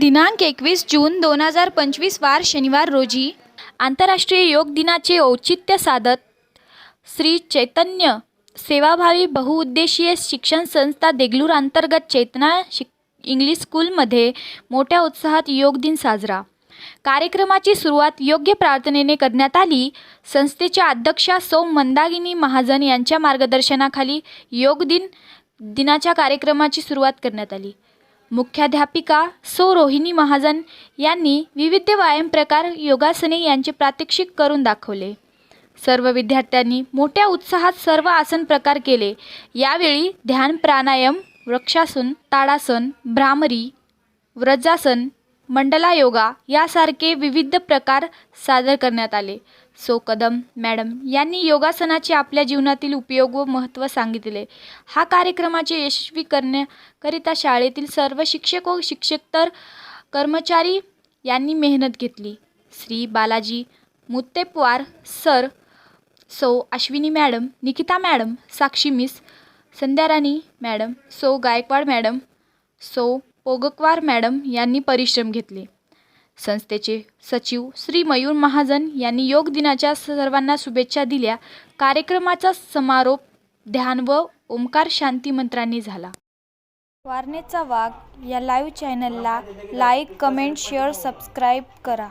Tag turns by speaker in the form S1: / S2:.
S1: दिनांक एकवीस जून दोन हजार पंचवीस वार शनिवार रोजी आंतरराष्ट्रीय योग दिनाचे औचित्य साधत श्री चैतन्य सेवाभावी बहुउद्देशीय शिक्षण संस्था देगलूर अंतर्गत चेतना शिक इंग्लिश स्कूलमध्ये मोठ्या उत्साहात योग दिन साजरा. कार्यक्रमाची सुरुवात योग्य प्रार्थनेने करण्यात आली. संस्थेच्या अध्यक्षा सौ मंदागिनी महाजन यांच्या मार्गदर्शनाखाली योग दिन दिनाच्या कार्यक्रमाची सुरुवात करण्यात आली. मुख्याध्यापिका सौ रोहिणी महाजन यांनी विविध व्यायाम प्रकार योगासने यांचे प्रात्यक्षिक करून दाखवले. सर्व विद्यार्थ्यांनी मोठ्या उत्साहात सर्व आसन प्रकार केले. यावेळी ध्यान प्राणायाम वृक्षासन ताडासन भ्रामरी व्रजासन मंडला योगा यासारखे विविध प्रकार सादर करण्यात आले. सो कदम मॅडम यांनी योगासनाचे आपल्या जीवनातील उपयोग व महत्त्व सांगितले. हा कार्यक्रमाचे यशस्वी करण्याकरिता शाळेतील सर्व शिक्षक व शिक्षकतर कर्मचारी यांनी मेहनत घेतली. श्री बालाजी मुत्तेपवार सर सौ Ashwini madam Nikita madam Sakshi miss Sandhyarani madam सौ गायकवाड मॅडम सौ पोगकवार मॅडम यांनी परिश्रम घेतले. संस्थेचे सचिव श्री मयूर महाजन यांनी योग दिनाच्या सर्वांना शुभेच्छा दिल्या. कार्यक्रमाचा समारोप ध्यान व ओंकार शांती मंत्रांनी झाला. वारणेचा वाघ या लाईव्ह चॅनलला लाईक कमेंट शेअर सबस्क्राईब करा.